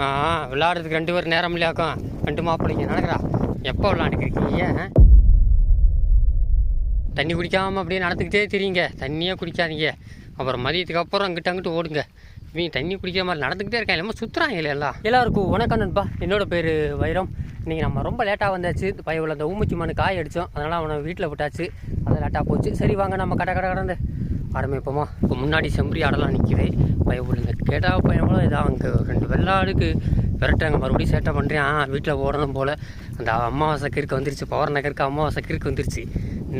ஆ விளையாடுறதுக்கு ரெண்டு பேர் நேரம் இல்லையாக்கும் ரெண்டு மாப்பிள்ளைங்க நடக்கிறா? எப்போ விளாண்டுக்கிருக்கீங்க தண்ணி குடிக்காமல் அப்படியே நடந்துக்கிட்டே தெரியுங்க. தண்ணியே குடிக்காதீங்க. அப்புறம் மதியத்துக்கு அப்புறம் அங்கிட்ட அங்கிட்டு ஓடுங்க. இவங்க தண்ணி குடிக்கிற மாதிரி நடந்துக்கிட்டே இருக்காங்க. எல்லாமே சுற்றுறாங்க எல்லாம். எல்லாருக்கும் வணக்கம் நண்பா. என்னோட பேர் வைரம். இன்றைக்கி நம்ம ரொம்ப லேட்டாக வந்தாச்சு. பையவில் அந்த ஊமுச்சி மனு காய அடித்தோம் அதனால் அவனை வீட்டில் விட்டாச்சு. அது லேட்டாக போச்சு. சரி வாங்க. நம்ம கடை கடை கடந்து. ஆரம்பிப்போமா இப்போ முன்னாடி செம்பரி ஆடெல்லாம் நிற்கிது பயப்படுங்க கேட்டால் கேடா பையனும் இதாக அங்கே ரெண்டு வெள்ளாடுக்கு விரட்டாங்க மறுபடியும் சேட்டை பண்ணுறேன் வீட்டில் ஓடணும் போல். அந்த அமாவாசை கிறுக்கு வந்துருச்சு. பவர் நகருக்கு அமாவாசை கிறுக்கு வந்துருச்சு.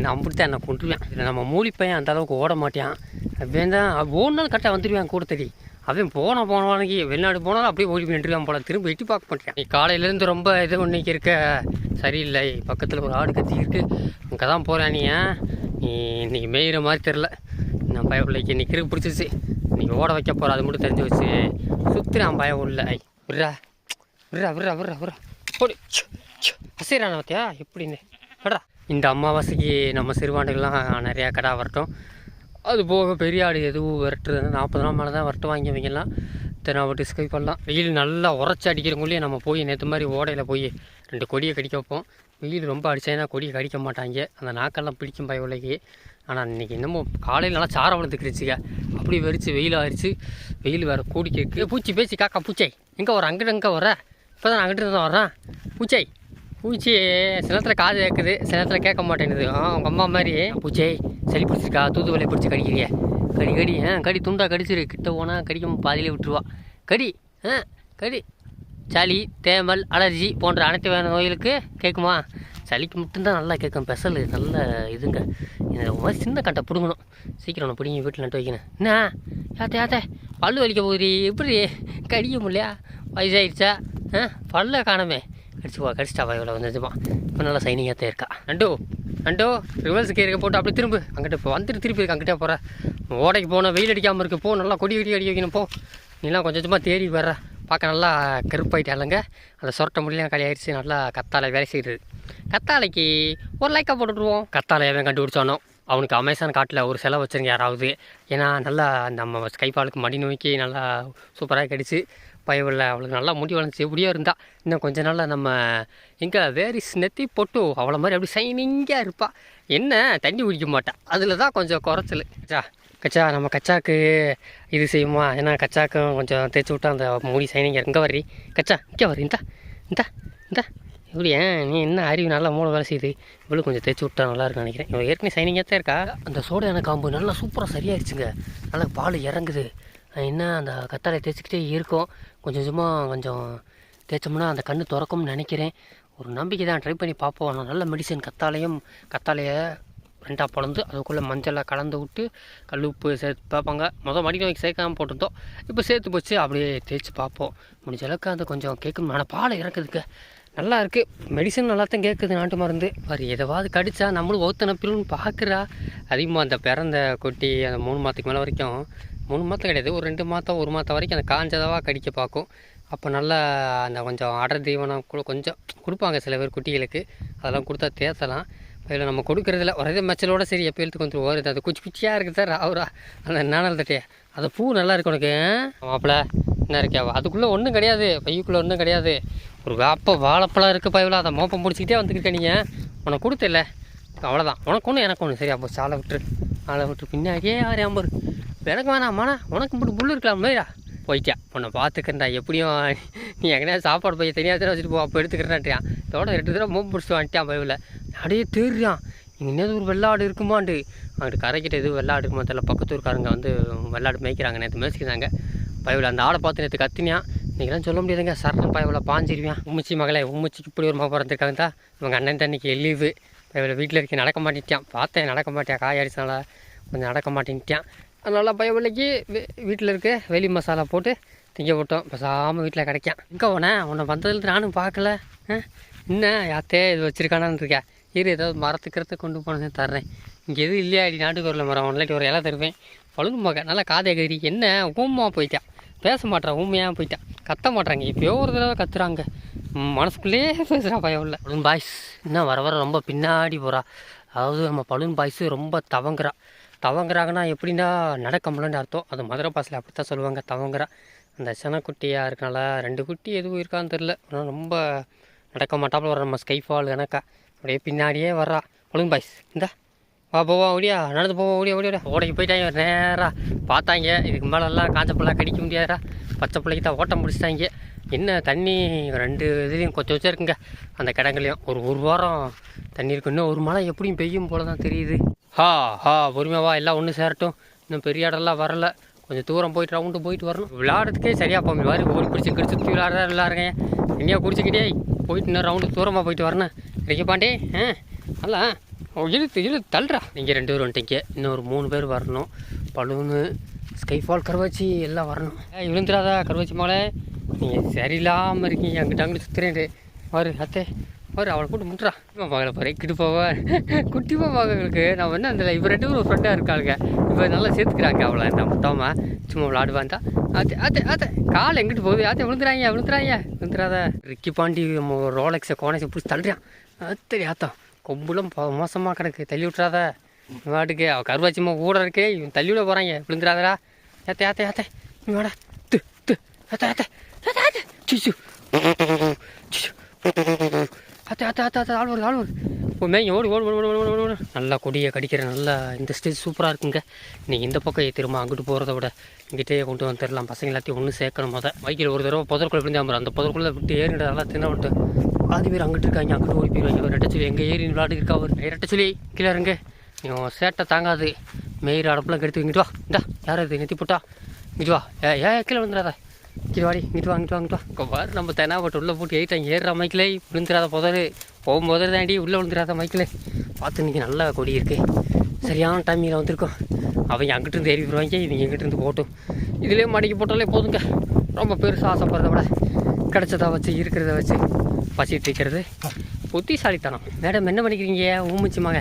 நான் அப்படித்தான் என்னை கொண்டுருவேன் இல்லை நம்ம மூலி பையன் அந்த அளவுக்கு ஓட மாட்டேன். அப்படின் தான் ஓடினாலும் கரெக்டாக வந்துடுவேன் கூட தெரி அவன் போன போனவானைக்கு வெளிநாடு போனாலும் அப்படியே ஓடி நின்றுவான் போல. திரும்ப எட்டி பார்க்க மாட்டேன். நீ காலையிலேருந்து ரொம்ப இது பண்ணிக்க இருக்க. சரியில்லை. பக்கத்தில் ஒரு ஆடு கத்தி இருக்குது அங்கே தான் போகிறேன் நீ ஏன்? நீ இன்னைக்கு மேயிற மாதிரி தெரில நான் பய பிள்ளைக்கு இன்னைக்கு கிறுக்கு பிடிச்சிச்சு ஓட வைக்க போகிற அது மட்டும் தெரிஞ்சு வச்சு சுற்றுறான் பயம் உள்ள. ஐ விட்றா. விட்றா விட்றா விட்றா விட்றா. ஓடி அசைறான பார்த்தியா எப்படின்னு. விட்றா இந்த அமாவாசைக்கு நம்ம சிறுவாண்டுகள்லாம் நிறையா கடா வரட்டும். அது போக பெரிய ஆடு எதுவும் விரட்டுறது நாற்பது நாள் மேலே தான் வரட்டு வாங்கி வைக்கலாம் தென்னாவ டிஸ்கை பண்ணலாம். வெயில் நல்லா உரைச்சி அடிக்கிறவங்களே நம்ம போய் நேற்று மாதிரி ஓடையில் போய் ரெண்டு கொடியை கடிக்க வைப்போம். வெயில் ரொம்ப அடிச்சேன்னா கொடியை கடிக்க மாட்டாங்க. அந்த நாக்கெல்லாம் பிடிக்கும் பயவில்லைக்கு ஆனால் இன்றைக்கி இன்னமும் காலையில் நல்லா சாரம் வளர்த்துக்கிடுச்சுங்க அப்படி வெறிச்சு வெயில் ஆயிடுச்சு வெயில் வேறு கூடிக்கிருக்கு பூச்சி பேச்சு காக்கா பூச்சை. எங்கே வர அங்கிட்டு எங்கே வர இப்போ தான் அங்கிட்டு தான் வரேன் பூச்சை. பூச்சி சில நேரத்தில் காது கேட்குது சில நேரத்தில் கேட்க மாட்டேங்குது. ஆ உங்கள் அம்மா மாதிரி. பூச்சை சளி பிடிச்சிருக்கா? தூதுவளை பிடிச்சி கடிக்கிறிய கடி கடி. ஆ கடி துண்டா கடிச்சிரு. கிட்ட போனால் கடிக்கும் பாதியிலே விட்டுருவா. கடி ஆ கடி. சளி தேமல் அலர்ஜி போன்ற அனைத்து வகையான நோய்களுக்கு கேட்குமா சளிக்கு மட்டும்தான் நல்லா கேட்கும். பெசல் நல்ல இதுங்க. இந்த மாதிரி சின்ன கட்டை பிடுங்கணும். சீக்கிரம் நான் பிடிங்கி வீட்டில் நட்டு வைக்கணும். என்ன? யாத்தே யாத்தே பல்லு வலிக்க போகுது எப்படி? கடிக்க முடியலையா? வயசாயிடுச்சா ஆ? பல்ல காணமே. கடிச்சுப்பா கடிச்சிட்டாப்பா கடிச்சிட்டா வயவில் வந்துச்சுமா இப்போ நல்லா சைனிங்காக தான் இருக்கா. நண்டு நண்டு ரிவர்ஸ் கேரிக்க போட்டு அப்படி திரும்பு. அங்கிட்ட இப்போ வந்துட்டு திருப்பி இருக்கு அங்கிட்டே போகிற ஓடைக்கு போனால் வெயில் அடிக்காமல் இருக்கு. போ நல்லா கொடி கொடி அடி வைக்கணும் போ. நீலாம் கொஞ்சம் கொஞ்சமாக தேடி வர்ற. பார்க்க நல்லா கருப்பாயிட்டாலுங்க அந்த சொரட்ட முடியலாம் களி ஆயிடுச்சு. நல்லா கத்தாழை வேலை செய்யுது. கத்தாழைக்கு ஒரு லைக்காக போட்டுட்ருவோம் கத்தாழை எவன் கண்டுபிடிச்சானோ? அவனுக்கு அமேசான் காட்டில் ஒரு செலவு வச்சுருங்க யாராவது. ஏன்னா நல்லா நம்ம கைப்பாலுக்கு மடி நோக்கி நல்லா சூப்பராக கிடச்சி. பயவில்லை அவளுக்கு நல்லா முடி வளர்ந்துச்சு. எப்படியோ இருந்தா. இன்னும் கொஞ்ச நாளில் நம்ம எங்கே வேரிஸ் நெத்தி பொட்டு அவ்வளோ மாதிரி அப்படி சைனிங்காக இருப்பாள் என்ன? தண்ணி குடிக்க மாட்டாள் அதில் தான் கொஞ்சம் குறைச்சல். ஜா கச்சா நம்ம கச்சாக்கு இது செய்யுமா ஏன்னா கச்சாக்கும் கொஞ்சம் தேய்ச்சி விட்டா அந்த மூடி சைனிங் எங்கே வர்றி. கச்சா இங்கே வர்றி இந்தா இந்தா இந்தா. இப்படி ஏன் நீ என்ன அறிவு நல்லா மூளை வேலை செய்யுது? இவ்வளோ கொஞ்சம் தேய்ச்சி விட்டா நல்லா நினைக்கிறேன். இவன் ஏற்கனவே சைனிங்காக தான் இருக்கா? அந்த எனக்கு காம்பு நல்லா சூப்பராக சரியாயிருச்சுங்க. நல்லா பால் இறங்குது. என்ன அந்த கத்தாழை தேய்ச்சிக்கிட்டே இருக்கும். கொஞ்சம் கொஞ்சமாக கொஞ்சம் தேய்ச்சோம்னா அந்த கண்ணு திறக்கும்னு நினைக்கிறேன். ஒரு நம்பிக்கை தான் ட்ரை பண்ணி பார்ப்போம். நல்ல மெடிசன் கத்தாலையும் கத்தாலையை ரெண்டாக பிளந்து அதுக்குள்ளே மஞ்சளை கலந்து விட்டு கல் உப்பு சேர்த்து பார்ப்பாங்க. மொதல் மடிக்க வைக்க சேர்க்காமல் போட்டிருந்தோம். இப்போ சேர்த்து போச்சு. அப்படியே தேய்ச்சி பார்ப்போம். முடிஞ்ச அளவுக்கு அந்த கொஞ்சம் கேட்கும். ஆனால் பால் இறக்குதுக்கு நல்லா இருக்குது மெடிசன் நல்லா தான் கேட்குது நாட்டு மருந்து. பாரு எதாவது கடிச்சா நம்மளும் ஒருத்தனை பார்க்குறா. அதிகமாக அந்த பிறந்த கொட்டி அந்த மூணு மாதத்துக்கு மேலே வரைக்கும் மூணு மாதம் கிடையாது. ஒரு ரெண்டு மாதம் ஒரு மாதம் வரைக்கும் அந்த காஞ்சதவா கடிக்க பார்க்கும். அப்போ நல்லா அந்த கொஞ்சம் அடர் தீவனம் கூட கொஞ்சம் கொடுப்பாங்க சில பேர் குட்டிகளுக்கு. அதெல்லாம் கொடுத்தா தேசலாம் இதில் நம்ம கொடுக்குறதில்ல. ஒரே மெச்சலோட சரி எப்போ எழுத்து கொஞ்சம் வருது. அது குச்சி குச்சியாக இருக்குது சார். அவரா. அந்த நானல் தட்டையே அது பூ நல்லா இருக்கு உனக்கு. மாப்பிள்ள என்ன இருக்கியா அதுக்குள்ளே ஒன்றும் கிடையாது. பையுக்குள்ளே ஒன்றும் கிடையாது. ஒரு வேப்பம் வாழைப்பழம் இருக்குது பயவில் அதை மோப்பம் பிடிச்சிக்கிட்டே வந்துக்கிட்ட நீங்கள் உனக்கு கொடுத்தில்ல அவ்வளோதான் உனக்கு ஒன்று எனக்கு ஒன்று சரியா போச்சு ஆளை விட்டு ஆளை விட்டு பின்னாடியே யார் ஐம்பது எனக்கு வேணாமாண்ணா உனக்கு மட்டும் புல் இருக்கலாம். மேடா போய்க்கா உன்னை பார்த்துக்கிறேன்டா. எப்படியும் நீ எங்கேயா சாப்பாடு போய் தனியாக தடவை வச்சுட்டு போ. அப்போ எடுத்துக்கிறேன்ட்டியா இதோட ரெண்டு தடவை மூப்பு பிடிச்சிட்டு வந்துட்டான் பயவில் அப்படியே தேடுறான் இங்கே நேற்று ஒரு வெள்ளாடு இருக்குமாண்டு. அங்கிட்டு கரைக்கிட்ட எதுவும் வெள்ளாடு இருக்குமா தெரியல. பக்கத்து ஊருக்காரங்க வந்து வெள்ளாடு மேய்க்கிறாங்க. நேற்று மேய்ச்சிக்கிறாங்க பயவில் அந்த ஆடை பார்த்து நேற்று கத்தினியான் இன்றைக்கெல்லாம் சொல்ல முடியாதுங்க. சரணம் பயவில் பாஞ்சிருவேன் உம்மிச்சி மகளே உம்மிச்சிக்கு இப்படி ஒரு மகன் பிறந்திருக்காங்க தான் இவங்க அண்ணன் தண்ணிக்கு லீவு பயவில் வீட்டில் இருக்க நடக்க மாட்டேன்ட்டான். பார்த்தேன் நடக்க மாட்டேன். காய் அடிச்சனால கொஞ்சம் நடக்க மாட்டேன்ட்டான். அதனால் பயவிலைக்கு வீட்டில் இருக்க வெளி மசாலா போட்டு திங்க போட்டோம். பேசாமல் வீட்டில் கிடைக்கான். இங்கே உன உன்னை வந்ததுலேருந்து நானும் பார்க்கல. என்ன? யாத்தே இது வச்சுருக்கானான்னு இருக்கேன் இரு ஏதாவது மரத்துக்கிறத கொண்டு போனது தர்றேன். இங்கே எதுவும் இல்லையா அடி நாட்டுக்கோரில் மரம். ஒன்றாட்டி ஒரு இலை தருவேன். பழுது மக நல்லா காதை கறி என்ன? ஊமா போயிட்டான். பேச மாட்டான் ஊமையாக போயிட்டான். கத்த மாட்டாங்க இப்போயோ ஒரு தடவை கத்துறாங்க. மனசுக்குள்ளேயே பேசுகிறா பயம் இல்லை. பலூன் பாய்ஸ் இன்னும் வர வர ரொம்ப பின்னாடி போகிறா அதாவது நம்ம பலூன் பாய்ஸு ரொம்ப தவங்குறா. தவங்குறாங்கன்னா எப்படின்னா நடக்க முடியலன்னு அர்த்தம். அது மதுரை பாஸில் அப்படி தான் சொல்லுவாங்க தவங்குறா. அந்த சனக்குட்டியாக இருக்கனால ரெண்டு குட்டி எதுவும் இருக்கான்னு தெரில ஆனால் ரொம்ப நடக்க மாட்டாப்புல வர நம்ம ஸ்கைஃபால் எனக்கா அப்படியே பின்னாடியே வர்றா. ஒழுங்கு பாய்ஸ் இந்த. வா போவா ஓடியா. நடந்து போவா ஓடியா ஓடியா ஓடைக்கு போயிட்டாங்க நேராக பார்த்தாங்க. இதுக்கு மேலெல்லாம் காஞ்ச பிள்ளை கடிக்க முடியாதா பச்சை பிள்ளைக்கு தான் ஓட்டம் முடிச்சிட்டாங்க என்ன தண்ணி? ரெண்டு இதுலேயும் கொஞ்சம் வச்சா இருக்குங்க. அந்த கிடங்குலையும். ஒரு ஒரு வாரம் தண்ணி இருக்கு இன்னும் ஒரு மழை எப்படியும் பெய்யும் போல தான் தெரியுது. ஹா ஹா பொறுமையாவா எல்லாம் ஒன்று சேரட்டும். இன்னும் பெரிய இடம்லாம் வரல. கொஞ்சம் தூரம் போயிட்டு ரவுண்டு போயிட்டு வரணும். விளையாடுறதுக்கே சரியாக போகும் மாதிரி ஓடி பிடிச்சி கிடிச்சு சுற்றி விளையாடுறா விளையாடுறேங்க என்னையா குடிச்சிக்கிட்டே போயிட்டு இன்னும் ரவுண்டு தூரமாக போயிட்டு வரணும். ரிக்க பாண்டே ஆ அல்ல இழுத்து இழுத்து தள்ளுறா நீங்கள் ரெண்டு பேர் வந்துட்டீங்க. இன்னும் ஒரு மூணு பேர் வரணும். பலூனு ஸ்கைஃபால் கருவாச்சி எல்லாம் வரணும். விழுந்துடாதா கருவாச்சி மாலை நீங்கள் சரியில்லாமல் இருக்கீங்க. அங்கிட்ட அங்கிட்டு சுற்றுறேன் வரு அத்தே. வரு அவளை கூட்டு முட்டுறா. இவன் பார்க்கல பாரு கிட்டு போவா குட்டிமா நான் வந்து அந்த இப்போ ரெண்டு பேரும் ஃப்ரெண்டாக இருக்காளுங்க. இப்போ நல்லா சேர்த்துக்கிறாங்க அவளை இந்த மொத்தமாக சும்மா விளாடுவாந்தா அது அது அது கால் எங்கிட்டு போகுது? அது விழுந்துறாங்க விழுந்துறாங்க. விழுந்துறாத. ரிக்கி பாண்டி ரோலெக்ஸை கோனெக்ஸை பிடிச்சி தள்ளுறான். அத்தடி ஆத்தம் கொம்புலாம் மோசமாக கிடக்கு. தள்ளி விட்றாத வாட்டுக்கு. அவள் கருவாச்சிமா கூட இருக்கே. இவன் தள்ளி விட போகிறாங்க விழுந்துடாதடா. ஏத்த ஏத்த ஏத்த. நீ வாடா. து து. ஏத்த ஏத்த. ஏத்த ஏத்த. சிசு. சிசு. ஏத்த ஏத்த ஏத்த ஏத்த ஆள் வருது ஆள் ஓடு ஓடு ஓடு ஓடு ஓடு ஓடு நல்லா கொடியை கடிக்கிற. நல்லா இந்த ஸ்டேஜ் சூப்பராக இருக்குங்க. நீங்கள் இந்த பக்கம் திரும்ப அங்கிட்டு போகிறத விட இங்கிட்டே கொண்டு வந்துடலாம் பசங்க எல்லாத்தையும் ஒன்று சேர்க்கணும். மொதல் வைக்கில் ஒரு தடவை புதற்குள்ளே விழுந்தாமல் அந்த புதற்குள்ளே விட்டு ஏறிட்டு நல்லா தின்ன விட்டு பாதி பேர் அங்கிட்டு இருக்காங்க. அங்கிட்டு ஓடி போயிடுவாங்க ஒரு ரெட்டச்சொலி எங்கள் ஏறி விளையாட்டு இருக்கா? ஒரு ரெட்டச்சொலி சொல்லி கீழே இருங்க நீ சேட்டை தாங்காது. மெயிர் அடப்புலாம் கெடுத்து இங்கிட்டு வா இந்தா யார் இது நெத்தி போட்டா. இங்கிட்டு வா. ஏ ஏ கீழே வந்துடாத இங்கிட்டு வாடி இங்கிட்டு வா இங்கிட்டு வா இங்கிட்டு வா. நம்ம தெனாவட்டு உள்ளே போட்டு ஏறிட்டாங்க ஏறுற மைக்கிலே விழுந்துடாத போகும் போகும்போது தாண்டி உள்ளே விழுந்துடாத மைக்கிலே. பார்த்து இன்றைக்கி நல்லா கொடி இருக்குது சரியான டைமில் வந்திருக்கோம். அவங்க அங்கிட்டு இருந்து ஏறி விடுவாங்க இவங்க இங்கிட்டு இருந்து போட்டும் இதுலேயே மடிக்கு போட்டாலே போதுங்க. ரொம்ப பெருசாக ஆசைப்படுறத விட கிடச்சதா வச்சு இருக்கிறத வச்சு. பசிட்டு இருக்கிறது. புத்திசாலித்தனம். மேடம் என்ன பண்ணிக்கிறீங்க? ஊமிச்சு மக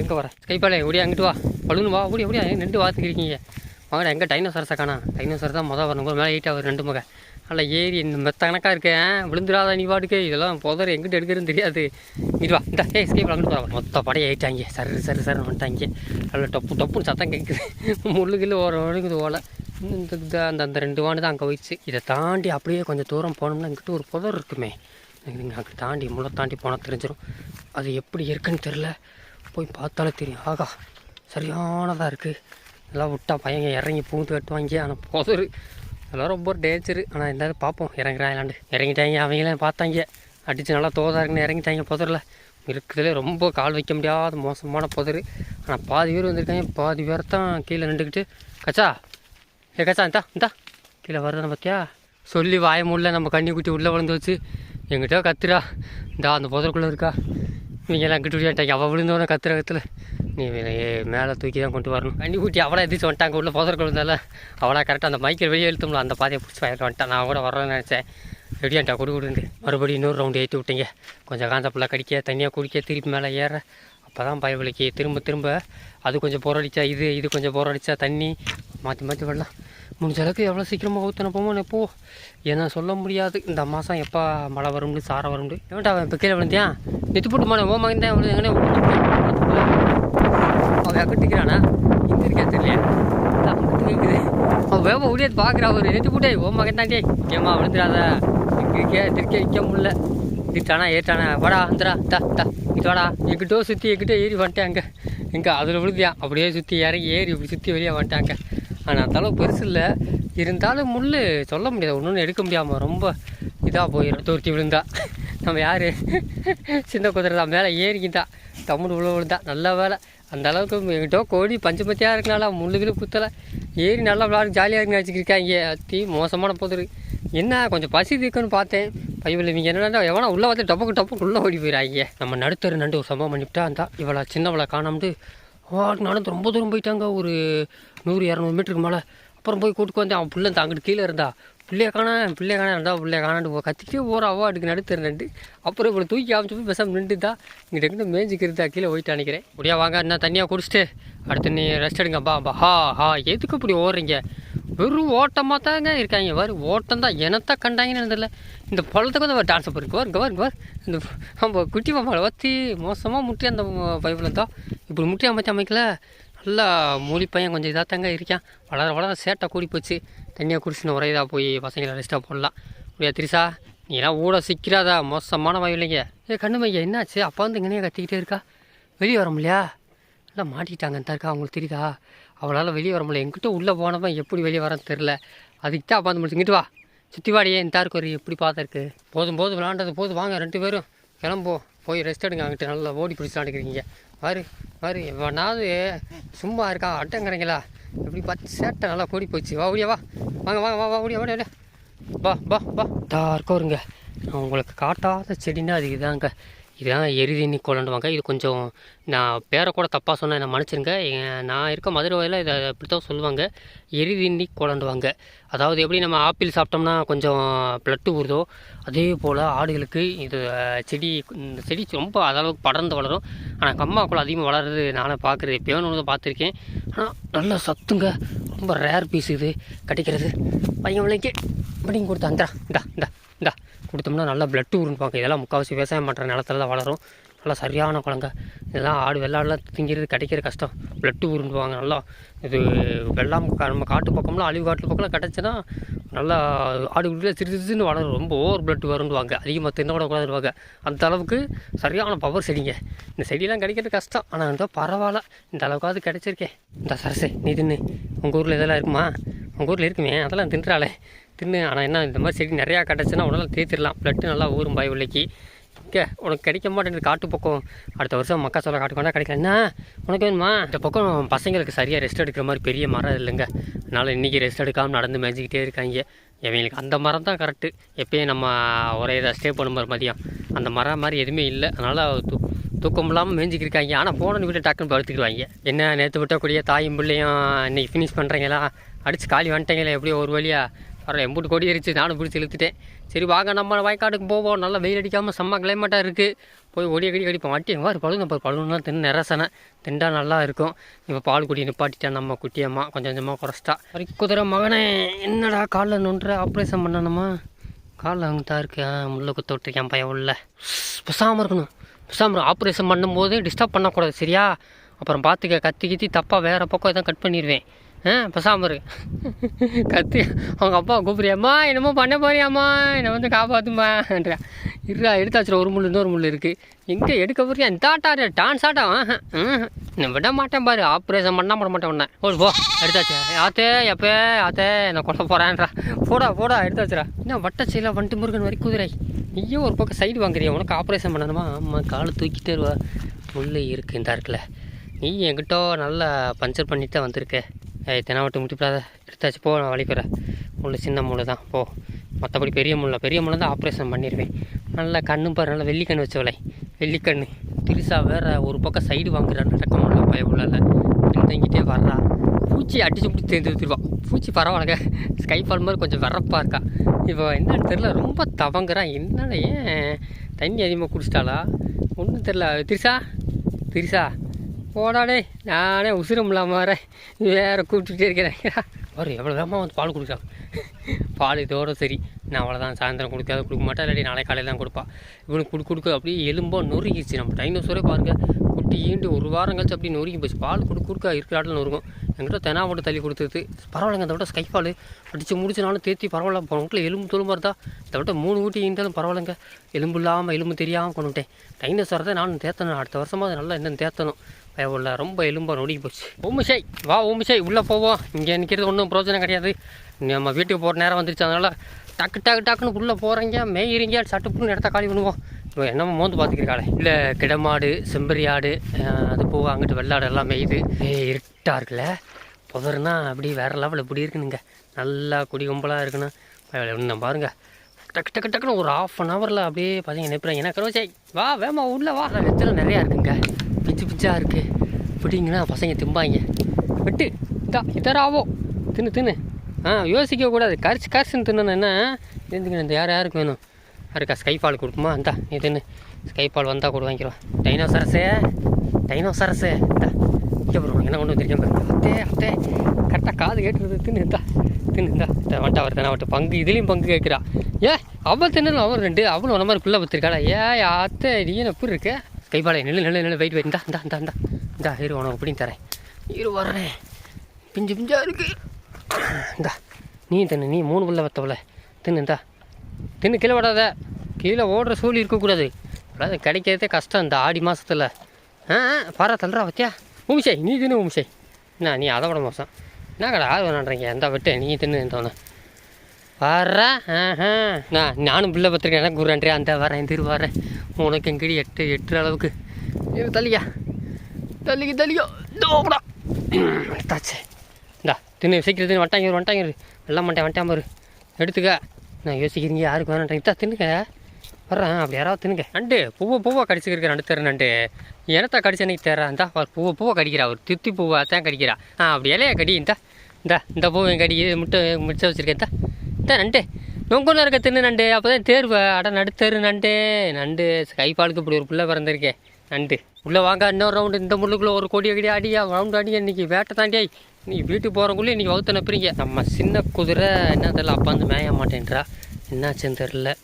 எங்கே வர? கைப்பாளே ஓடியா அங்கிட்டு வா. பழுனு வா. ஓடியா ஓடியா ரெண்டு வாத்துக்கிறீங்க மகன் எங்கே டைனோசரஸை காணா டைனோசர் தான் மொதல் வரணும். மேலே எயிட்டாக ஆகுது ரெண்டு மக. நல்லா ஏறி மெத்த கணக்காக இருக்கேன் விழுந்துடாத நீ பாட்டுக்கு? இதெல்லாம் புதர் எங்கிட்ட எடுக்கிறதுன்னு தெரியாது. இங்கிட்டு வா. இந்த ஏ ஸ்கேப் அங்கிட்டு வா. மொத்த படையை ஏறிட்டாங்க. சரி சரி சரி வந்துட்டாங்க. நல்லா டப்பு டப்புன்னு சத்தம் கேட்குது முள்ளு ஓர ஒழுங்குது ஓலை. இந்த இந்த அந்த அந்த ரெண்டு வாண்டு தான் அங்கே போயிடுச்சு. இதை தாண்டி அப்படியே கொஞ்சம் தூரம் போனோம்னா இங்கிட்ட ஒரு புதர் இருக்குமே. நீங்கள் அங்கே தாண்டி முளை தாண்டி போனால் தெரிஞ்சிடும் அது எப்படி இருக்குன்னு தெரில போய் பார்த்தாலே தெரியும். ஆகா சரியானதாக இருக்குது எல்லாம் விட்டா பையங்க இறங்கி பூந்து வெட்டுவாங்க. ஆனால் புதர் அதெல்லாம் ரொம்ப டேஞ்சரு ஆனால் இருந்தாலும் பார்ப்போம். இறங்குறாங்களாண்டு இறங்கிட்டாங்க அவங்களாம் பார்த்தாங்க. அடித்து நல்லா தோதாக இருக்குன்னு இறங்கிட்டாங்க புதரில். இருக்கிறதுலே ரொம்ப கால் வைக்க முடியாத மோசமான புதர். ஆனால் பாதி பேர் வந்திருக்காங்க. பாதி பேர் தான் கீழே நின்றுக்கிட்டு கச்சா ஏ கச்சா இந்தா இந்தா. கீழே வருதுன்னு பார்த்தியா சொல்லி வாய முடியல நம்ம கண்ணி குட்டி உள்ளே விழுந்து வச்சு. எங்கிட்ட கத்துறா. இந்தா அந்த புதருக்குள்ளே இருக்கா. இவங்கெல்லாம் அங்கிட்டு விட்டாங்க அவள் விழுந்தவன கத்துற கத்துல. நீ மேலே தூக்கி தான் கொண்டு வரணும். கண்ணி குட்டி அவளை எதிர்த்து வந்துட்டாங்க உள்ள புதருக்குள்ள இருந்தால. அவளா கரெக்டாக அந்த மைக்கில் வெளியே எழுத்தும்ல அந்த பாதையை பிடிச்சி வாயில் வந்துட்டான் நான் கூட வரேன்னு நினச்சேன். ரெடியாண்டா கொடு கொடுண்டு மறுபடியும் இன்னொரு ரவுண்டு ஏற்றி விட்டீங்க. கொஞ்சம் காந்த பிள்ளை கடிக்க தனியாக குடிக்க திருப்பி மேலே ஏற. அப்போ தான் பயவலிக்கு திரும்ப திரும்ப அது கொஞ்சம் போராடிச்சா இது இது கொஞ்சம் போராடிச்சா தண்ணி. மாற்றி மாற்றி விடலாம். முடிஞ்ச அளவுக்கு எவ்வளோ சீக்கிரமாக ஊற்றினப்போமோ எப்போ போ. ஏன்னா சொல்ல முடியாது. இந்த மாதம் எப்போ மழை வரும்னு சாரம் வரும்னு. ஏன்டா அவன் இப்போ கீழே விழுந்தியா? நெத்து போட்டு மானே ஓ மகன் தான் எங்கனே அவன் கட்டிக்கிறானா இந்த இருக்கா தெரியல கேட்குது அவன் வேக முடியாது பார்க்குறா ஒரு நெத்து போட்டே ஓ மகன் தாண்டி. ஏமா விழுந்துடாத. இருக்கே திருக்க நிற்க முடியல. திட்டானா ஏற்றானா வாடா வந்துடா தா தா இது வாடா. எங்கிட்டோ சுற்றி எங்கிட்ட ஏறி வந்துட்டேன் அங்கே எங்கே அதில் விழுதியான் அப்படியே சுற்றி இறங்கி ஏறி இப்படி சுற்றி வெளியே வந்துட்டாங்க. ஆனால் அந்த பெருசு இல்லை. இருந்தாலும் முள் சொல்ல முடியாது. ஒன்று எடுக்க முடியாமல் ரொம்ப இதாக போயிடும் தூர்த்தி விழுந்தா. நம்ம யார்? சின்ன குதிரை தான். மேலே ஏறிக்கிட்டா. தமிழ் உள்ள விழுந்தா. நல்ல வேலை. அந்த அளவுக்கு எங்கிட்ட கோழி பஞ்சமத்தியாக இருக்கனால முள்ளுகிலு குத்தலை. ஏறி நல்லா விளாடு ஜாலியாக இருக்குன்னு வச்சுக்கிருக்காங்க அத்தி மோசமான புதிரு என்ன கொஞ்சம் பசி தீக்குன்னு பார்த்தேன். பைபிள் இவங்க என்னடா எவனா உள்ளே வந்து டப்புக்கு டப்புக்கு உள்ளே ஓடி போயிடாங்க நம்ம நடுத்தரு நண்டு ஒரு சம்பவம் பண்ணிவிட்டா அந்த இவளை சின்னவளை காணாமட்டு வாட்டு நடந்து ரொம்ப தூரம் போயிட்டாங்க. ஒரு நூறு இரநூறு மீட்டருக்கு மேலே. அப்புறம் போய் கூட்டுக்கு வந்து அவன் பிள்ளை அங்கிட்டு கீழே இருந்தா பிள்ளைய காணா பிள்ளைய காணா இருந்தா பிள்ளைய காணாண்டு போ. போகிற போகிறா அடுக்கு நடுத்தரு நண்டு அப்புறம் இப்படி தூக்கி அமைச்சு போய் பேசாமல் நின்றுதா இங்கிட்ட இருந்து மேய்ஞ்சிக்கிறதா கீழே போயிட்டு நினைக்கிறேன். முடியா வாங்க என்ன தண்ணியாக குடிச்சிட்டு? அடுத்து நீ ரெஸ்ட் எடுங்கப்பா பா ஹா ஹா எதுக்கு இப்படி ஓடுறீங்க? வெறும் ஓட்டமாக தாங்க இருக்காங்க. வரு ஓட்டம் தான். எனத்தான் கண்டாங்கன்னு இருந்ததில்ல இந்த பழத்துக்கு வந்து டான்ஸ் போயிருக்கு வருங்க வருங்க வரு இந்த நம்ம குட்டி மாமாவை வற்றி மோசமாக முட்டி அந்த பைப்பில் தான் இப்படி முட்டி அமைச்சு அமைக்கல. நல்லா மூலி பையன் கொஞ்சம் இதாக தாங்க இருக்கான். வளர வளர சேட்டை கூடி போச்சு. தண்ணியாக குடிச்சுன்னு ஒரே இதாக போய் பசங்களை ரெஸ்ட்டாக போடலாம். அப்படியா திரிசா நீலாம் ஊட சிக்கிறாதா? மோசமான வயலைங்க ஏ கண்ணு மையா என்னாச்சு? அப்பா வந்து இங்கேயே கத்திக்கிட்டே இருக்கா. வெளியே வர முடியா நல்லா மாட்டிக்கிட்டாங்க இருக்கா அவங்களுக்கு தெரியுதா? அவளால் வெளியே வர முடியல. எங்கிட்ட உள்ளே போனவன் எப்படி வெளியே வரன்னு தெரில அதுக்கு தான் உட்காந்து முடிச்சு வா. சுற்றி வாடியே இந்த தாருக்கு ஒரு எப்படி பார்த்துருக்கு போதும் போதும் விளாண்டது போதும். வாங்க ரெண்டு பேரும் கிளம்போ போய் ரெஸ்ட் எடுங்க. அங்கிட்ட நல்லா ஓடி பிடிச்சி விளாண்டுக்கிறீங்க. பாரு பாரு எவனாவது சும்மா இருக்கா? அட்டங்கிறீங்களா இப்படி பார்த்து சேட்டை நல்லா கூடி போச்சு. வா ஓடியா வா. வாங்க வாங்க வா வா ஓடியா ஓடியா வா பா பா பா தாருக்கோ இருங்க நான் உங்களுக்கு காட்டாத செடின்னா அதுக்கு தாங்க இதுதான் எரிதினி கோலண்டுவாங்க இது கொஞ்சம் நான் பேரை கூட தப்பாக சொன்னால் என்ன மன்னிச்சிருங்க. நான் இருக்க மதுரை வயலில் இதை இப்படி தான் சொல்லுவாங்க எரிதின்னி கோலண்டுவாங்க அதாவது எப்படி நம்ம ஆப்பிள் சாப்பிட்டோம்னா கொஞ்சம் பிளட்டு ஊறுதோ. அதே போல் ஆடுகளுக்கு இது செடி இந்த செடி ரொம்ப அதளவுக்கு படர்ந்து வளரும். ஆனால் கம்மாக்குள்ள அதிகமாக வளருது நானே பார்க்குறது எப்பயோ ஒன்று பார்த்துருக்கேன் ஆனால் நல்ல சத்துங்க. ரொம்ப ரேர் பீஸ் இது. கிடைக்கிறது. பையன் விலைக்கு இப்படிங்க கொடுத்தா? இந்தா இந்தா இந்தா இந்தா. கொடுத்தோம்னா நல்லா பிளட்டு உருண்டுப்பாங்க இதெல்லாம் முக்கால்வாசி விவசாயம் பண்ணுற நிலத்துல தான் வளரும். நல்லா சரியான குழங்க இதெல்லாம் ஆடு வெள்ளாடெலாம் திங்கிறது கிடைக்கிற கஷ்டம். பிளட்டு உருண்டுவாங்க நல்லா. இது வெள்ளாம் நம்ம காட்டு பக்கம்லாம் அழிவு காட்டு பக்கம்லாம் கிடச்சுன்னா நல்லா ஆடு குட்டியில் சிறு சிறுன்னு வளரும். ரொம்ப ஓவர் பிளட் வருண்டுவாங்க அதிகமாக தின்னக்கூடாதுவாங்க அந்த அளவுக்கு சரியான பவர் செடிங்க. இந்த செடியெல்லாம் கிடைக்கிறது கஷ்டம். ஆனால் வந்து பரவாயில்ல. இந்த அளவுக்காவது கிடச்சிருக்கேன் இந்த சரசே நீ தின்னு. உங்கள் ஊரில் இதெல்லாம் இருக்குமா? உங்கள் ஊரில் இருக்குமே. அதெல்லாம் தின்றாளே. தின்னு. ஆனால் என்ன இந்த மாதிரி செடி நிறையா கிடச்சுன்னா உடனே தீர்த்திடலாம் ப்ளட்டு நல்லா ஊறும் பாய் உள்ளிக்கு. இங்கே உனக்கு கிடைக்க மாட்டேங்குது காட்டு பக்கம். அடுத்த வருஷம் மக்கா சோளம் காட்டு கொண்டா கிடைக்கல என்ன? உனக்கு வேணுமா? இந்த பக்கம் பசங்களுக்கு சரியாக ரெஸ்ட் எடுக்கிற மாதிரி பெரிய மரம் இல்லைங்க. அதனால் இன்றைக்கி ரெஸ்ட் எடுக்காமல் நடந்து மேய்ஞ்சிக்கிட்டே இருக்காங்க. இவங்களுக்கு அந்த மரம் தான் கரெக்டு எப்பயும் நம்ம ஒரே இதாக ஸ்டே பண்ணும்போது மதியம். அந்த மரம் மாதிரி எதுவுமே இல்லை. அதனால் தூ தூக்கம் இல்லாமல் மேய்ஞ்சிக்கிட்டு இருக்காங்க. ஆனால் போன வீட்டை டக்குன்னு படுத்துக்கிடுவாங்க. என்ன நேற்று விட்டக்கூடிய தாயும் பிள்ளையும் இன்னைக்கு ஃபினிஷ் பண்ணுறீங்களா அடித்து காலி வந்துட்டீங்களே எப்படியோ ஒரு வழியாக வர எம்பூட்டு கொடி எரிச்சு நானும் பிடிச்சி இழுத்துட்டேன். சரி வாங்க நம்ம வயக்காட்டுக்கு போவோம். நல்லா வெயில் அடிக்காமல் செம்ம கிளைமேட்டாக இருக்குது போய் ஒடி கடி கடிப்போம். வட்டி வாரு பழுங்க நம்ம பழுனா தின்னு நிறசனை திண்டா நல்லா இருக்கும். இப்போ பால் குடி நிப்பாட்டிட்டா நம்ம குட்டியம்மா கொஞ்சம் கொஞ்சமாக குறைச்சிட்டா. சரி குதிரை மகனே என்னடா காலில் நொன்ற ஆப்ரேஷன் பண்ணணுமா? காலில் அங்கே இருக்கு. ஆ, முள்ள குத்த விட்டுருக்கேன் பையன் உள்ள. புசாமல் இருக்கணும். புசாமல் ஆப்ரேஷன் பண்ணும்போது டிஸ்டர்ப் பண்ணக்கூடாது சரியா? அப்புறம் பார்த்துக்க கத்தி கித்தி தப்பாக வேறு பக்கம் எதாவது கட் பண்ணிடுவேன் ஆ பெசாமல் இரு. கத்தி அவங்க அப்பா கூப்பிடுறியாம்மா என்னமோ பண்ண போறியாம்மா என்னை வந்து காப்பாற்றுமான்றா இருடா எடுத்தாச்சுல ஒரு முள் இன்னொரு முள் இருக்குது எங்கே எடுக்க போறியா? இந்த ஆட்டா டான்ஸ் ஆட்டம் நான் விட மாட்டேன் பாரு. ஆப்ரேஷன் பண்ணால் பண்ண மாட்டேன் உடனே ஓடு போ எடுத்தாச்சு ஆத்தே எப்போ ஆத்தே என்னை கொல்ல போகிறேன்றா போடா போடா எடுத்தாச்சுரா என்ன வட்டச்சையில் வண்டு முருகன் வரை குதிரை. நீயும் ஒரு பக்கம் சைடு வாங்குறியா? உனக்கு ஆப்ரேஷன் பண்ணணுமா? ஆமாம் காலை தூக்கிட்டே வருவா. முள்ளு இருக்குது இந்த இருக்குல்ல நீ என்கிட்ட நல்லா பஞ்சர் பண்ணிட்டு தான் வந்திருக்க. ஏய் தெனாவட்டு முட்டிப்படாத எடுத்தாச்சு போ நான் வலிக்கிறேன் முள் சின்ன முள் தான். போ. மற்றபடி பெரிய முள்ள. பெரிய முள்ள தான் ஆப்ரேஷன் பண்ணிடுவேன் நல்லா கண்ணு பாரு நல்லா வெள்ளிக்கண் வச்சவளை வெள்ளிக்கண் திருசா வேறு ஒரு பக்கம் சைடு வாங்குறான். நடக்க முடியல பய உள்ளல. தங்கிட்டே வர்றா. பூச்சி அடிச்சு பிடிச்சி தேர்ந்து ஊற்றிடுவான் பூச்சி பரவாயில்லங்க ஸ்கைஃபால் மாதிரி கொஞ்சம் வரப்பாக இருக்கா. இப்போ என்னன்னு தெரில ரொம்ப தவங்குறான். என்னடா ஏன் தண்ணி அதிகமாக குடிச்சிட்டாளா? ஒன்றும் தெரில திரிசா திரிசா போடாடே நானே உசுரம் இல்லாமல் வரேன் கூப்பிட்டுட்டே இருக்கிறேன் ஒரு எவ்வளோ வேகமாக வந்து பால் குடிக்கலாம் பால் இதோட சரி. நான் அவ்வளோதான் சாயந்தரம் கொடுக்காத கொடுக்க மாட்டேன் இல்லாட்டி நாளை காலையில் தான் கொடுப்பா. இவனுக்கு குடு கொடுக்க அப்படியே எலும்போ நொறுக்கிச்சு நம்ம டைனோசரே பாருங்க. குட்டி ஈண்டு ஒரு வாரம் கழிச்சு அப்படியே நொறுக்கி போச்சு. பால் கொடு கொடுக்க இருக்கிற ஆட்டில் நொறுக்கும் என்கிட்ட தெனா போட்டு தள்ளி கொடுத்துருது. பரவாயில்லைங்க அதை விட ஸ்கை பால். அடித்து முடிச்சனாலும் தேத்தி பரவாயில்ல இப்போ எலும்பு தோலுமா இருந்தா? இதை விட மூணு ஊட்டி ஈண்டாலும் பரவாயில்லைங்க. எலும்பு இல்லாமல் எலும்பு தெரியாமல் கொண்டுட்டேன். டைனோசரை தான் நானும் தேத்தணும். அடுத்த வருஷமா அது நல்லா என்னென்னு தேத்தணும். உள்ள ரொம்ப எலும்பாக நொடிக்கு போச்சு. ஓமிஷை வா ஓமிஷை உள்ளே போவோம் இங்கே நிற்கிறது ஒன்றும் பிரோஜனம் கிடையாது. நம்ம வீட்டுக்கு போகிற நேரம் வந்துருச்சு அதனால் டக்கு டக்கு டக்குன்னு உள்ளே போகிறீங்க மேயிறீங்க சட்டுப்புன்னு இடத்த காலி பண்ணுவோம். இப்போ என்னமோ மோந்து பார்த்துக்கிறாளே இல்லை கிடமாடு செம்பரி ஆடு அது போக அங்கிட்டு வெள்ளாடு எல்லாம் மேயுது. இருட்டாக இருக்குல்ல? புதர்னா அப்படி வேறு லெவலில் இப்படி இருக்குனுங்க. நல்லா குடி கும்பலாக இருக்குன்னு இன்னும் பாருங்க. டக்கு டக்கு டக்குன்னு ஒரு ஆஃப் அன் ஹவரில் அப்படியே பார்த்தீங்க நினைப்பேன் என்ன கரோச்சை வா வேமா உள்ள வா. வெத்தலை நிறையா இருக்குங்க. பிச்சு பிச்சாக இருக்குது பிடிங்கன்னா பசங்க திம்பாங்க. விட்டு இதா இதராவோ தின்னு தின்னு. ஆ யோசிக்க கூடாது. கரிச்சு கரிசுன்னு தின்னு என்ன? தெரிஞ்சுக்கணும் இந்த யார் யாருக்கு வேணும்? யாருக்கா ஸ்கை பால் கொடுக்குமா? இந்தா நீ தின்னு. ஸ்கை பால் வந்தால் கூட வாங்கிக்கலாம் டைனோசரஸே. டைனோசரஸே. இந்தா இங்கே போகிறோம் என்ன கொண்டு வந்திருக்கேன் பாருங்க அத்தே அத்தே. கரெக்டாக காது கேட்டுருது தின்னு இந்தா. தின்னு இந்தா. இந்த தானே வருது வட்ட பங்கு இதுலேயும் பங்கு கேட்குறா. ஏ அவள் தின்னு அவன் ரெண்டு. அவளும் ஒன்ன மாதிரி குள்ளே பத்திருக்காளா? ஏ அத்தை நீ என்ன எப்படி இருக்கேன் கைபாலை நில்லு நில்லு நில்லு வெயிட் வெயிட் இந்தா இந்தா இந்தா இந்தா. இந்தா இரு உனக்கு இப்படின்னு தரேன். இரு வரேன் பிஞ்சு பிஞ்சா இருக்கு. இந்தா நீ தின்னு நீ மூணு புள்ள வத்தவள தின்னு இந்தா. தின்னு கீழே விடாத கீழே ஓடுற சூழி இருக்கக்கூடாது அதாவது கிடைக்கிறதே கஷ்டம் இந்த ஆடி மாதத்தில் ஆ ஆ, பாரா தள்ளுறா பத்தியா? உமிஷை நீ தின்னு உமிஷை. என்ன நீ அதை விட மோசம். என்ன கடை ஆர்வம் வேணான்றீங்க எந்த விட்டு நீ தின்னு தோணு வர்றா? நான் நானும் பிள்ளை பத்திரிக்கேன் குருன்றே அந்த வரேன் திரு வரேன் உனக்கு எங்கடி எட்டு எட்டு அளவுக்கு? தள்ளியா? தள்ளிக்கு தள்ளியோ தோப்படா தாச்சே. இந்தா தின்னு சீக்கிரம் வட்டாங்க வட்டாங்க வெள்ளம் மாட்டேன் வட்டாம எடுத்துக்க. நான் யோசிக்கிறீங்க யாருக்கு வேணான்றேன் இத்தா தின்னுக்க. வர்றேன் அப்படி யாராவது தின்னுக்க. நண்டு பூவை பூவை கடிச்சிக்கிறேன் நண்டு தர நண்டு. எனத்தா கடிச்சு எனக்கு தர இந்தா அவர் பூவை பூவை கடிக்கிறா. அவர் தித்தி பூவை தான் கடிக்கிறா. ஆ அப்படி இலையா கடி இந்தா. இந்தா இந்த பூவை கடி முட்டை முடிச்ச வச்சுருக்கேன் இந்தா. இந்தா நண்டு. நொங்குன்னு இருக்க தின்னு நண்டு. அப்போ தான் தேர்வு. அட நடுத்தரு நண்டு. நண்டு. கைப்பாலுக்கு இப்படி ஒரு பிள்ளை பிறந்திருக்கேன் நண்டு. உள்ளே வாங்க இன்னொரு ரவுண்டு இந்த முள்ளுக்குள்ளே ஒரு கோடி அடி அடியா ரவுண்டு அடியா இன்னைக்கு வேட்டை தாண்டியாய் நீ வீட்டுக்கு போகிறக்குள்ளே இன்றைக்கி வகுத்து அனுப்புறீங்க நம்ம சின்ன குதிரை என்ன தெரியல அப்பா வந்து மேய மாட்டேன்றா. என்னாச்சுன்னு தெரில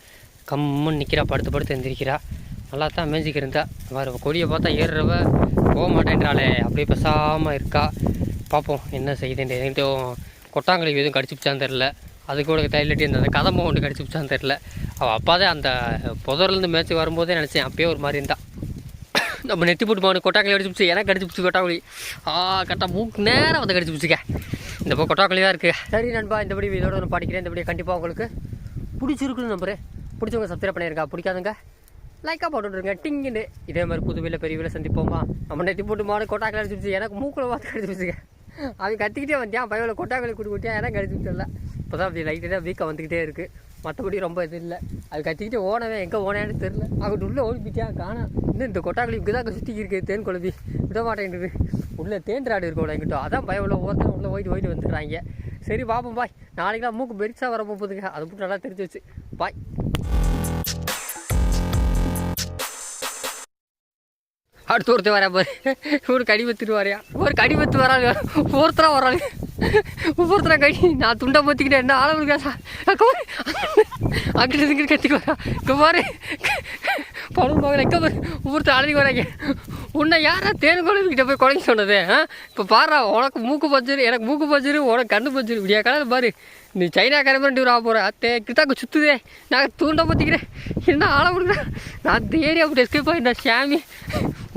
கம்முன்னு நிற்கிறா படுத்து படுத்து எந்திரிக்கிறா. நல்லா தான் மேய்ஞ்சிக்கிருந்தா வேறு கொடியை பார்த்தா ஏறுறவ போக மாட்டேன்றாளே. அப்படியே பேசாமல் இருக்கா. பார்ப்போம் என்ன செய்யுதுன்ட்டு எதுவும் கொட்டாங்கழி எதுவும் கடிச்சுப்பிச்சான்னு தெரில அது கூட தைலட்டி அந்த கதம்பம் ஒன்று கடிச்சுப்பிச்சான்னு தெரில அவள் அப்பா தான் அந்த புதர்லேருந்து மேய்ச்சி வரும்போதே நினச்சேன் அப்பயே ஒரு மாதிரி இருந்தான். நம்ம நெத்தி போட்டு போகணும் கொட்டாக்களி அடிச்சு பிடிச்சி எனக்கு கடிச்சு பிடிச்சி கொட்டாக்குழி. ஆ கரெக்டாக மூக்கு நேரம் வந்து கடிச்சு பிடிச்சிக்க இந்த பக்கம் கொட்டாக்குழி தான் இருக்குது சரி நண்பா இந்த படி இதோட நான் படிக்கிறேன். இந்த படி கண்டிப்பாக உங்களுக்கு பிடிச்சிருக்குன்னு நம்புறேன். பிடிச்சவங்க சப்ஸ்கிரைப் பண்ணியிருக்கா பிடிக்காதுங்க லைக்காக போட்டுவிட்ருங்க டிங்குன்னு. இதே மாதிரி புதுவையில் பெரியவில் சந்திப்போமா? நம்ம நெத்தி போட்டு மாடு கொட்டாக்களி அடிச்சு பிடிச்சி எனக்கு மூக்கில் பார்த்து கடிச்சு பிடிச்சிக்க அவன் கத்திக்கிட்டே வந்தியான் பையனில் கொட்டாக்களி குடி குட்டியா எனக்கு கடிச்சு பிடிச்சல இப்போ தான் அப்படி லைட்டாக வீக்காக வந்துக்கிட்டே இருக்குது மற்றபடி ரொம்ப இது இல்லை. அது கத்திக்கிட்டு ஓனவே எங்கே ஓனேன்னு தெரில அங்கிட்டு உள்ளே ஓடி போயிட்டியா காணா. இன்னும் இந்த கொட்டாக்களி இங்கே தான் சுற்றி இருக்கு தேன் குழம்பி. விட மாட்டேங்குது. உள்ளே தேன் ராடு இருக்கோட எங்கிட்ட அதான் பயம். உள்ள ஓரத்தில் உள்ளே போயிட்டு போயிட்டு வந்துடுறாங்க. சரி பாப்போம் பாய். நாளைக்கெல்லாம் மூக்கு பெருசாக வர போகுதுங்க. அதை மட்டும் நல்லா தெரிஞ்சு வச்சு. பாய். அடுத்து ஒருத்தர் வரா பாரு. ஒரு கடிபத்துட்டு வரையா. ஒரு கடி பத்து வராது ஒவ்வொருத்தரா வராது ஒவ்வொருத்தரா கடி. நான் துண்டை பற்றிக்கிட்டேன் என்ன ஆளவு கேசா அங்கிட்டு இங்கிட்டு கத்திக்கு வரா. இங்கே பணம் பழம் போகல எங்கே ஒவ்வொருத்தர் அழகி வராங்க. உன்னை யாரா தேன் குழந்தைகிட்ட போய் குழந்தை சொன்னது இப்போ பாரு உனக்கு மூக்கு பஞ்சிரு எனக்கு மூக்கு பஞ்சிரு உனக்கு கண்ணு பஞ்சிரு இப்படியா கலர் பாரு. நீ சைனா கிளம்பி ஆக போகிற அத்தே கிட்டாக்கு சுற்றுதே நான் தூண்ட பற்றிக்கிறேன் என்ன ஆளை விடுறேன் நான் தேடி அப்படி எஸ்கேப் ஆகிட்டேன் நான் சாமி.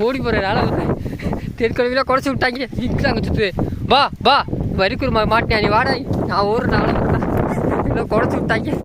ஓடி போகிறேன் ஆளை விடுறேன் தெற்கொழவிலாம் குறைச்சி விட்டாங்க. கிட்டாங்க சுற்றுது வா வா. வரிக்குரு மாட்டியா நீ வாடா. நான் ஒரு நாளை இல்லை குறைச்சி விட்டாங்க.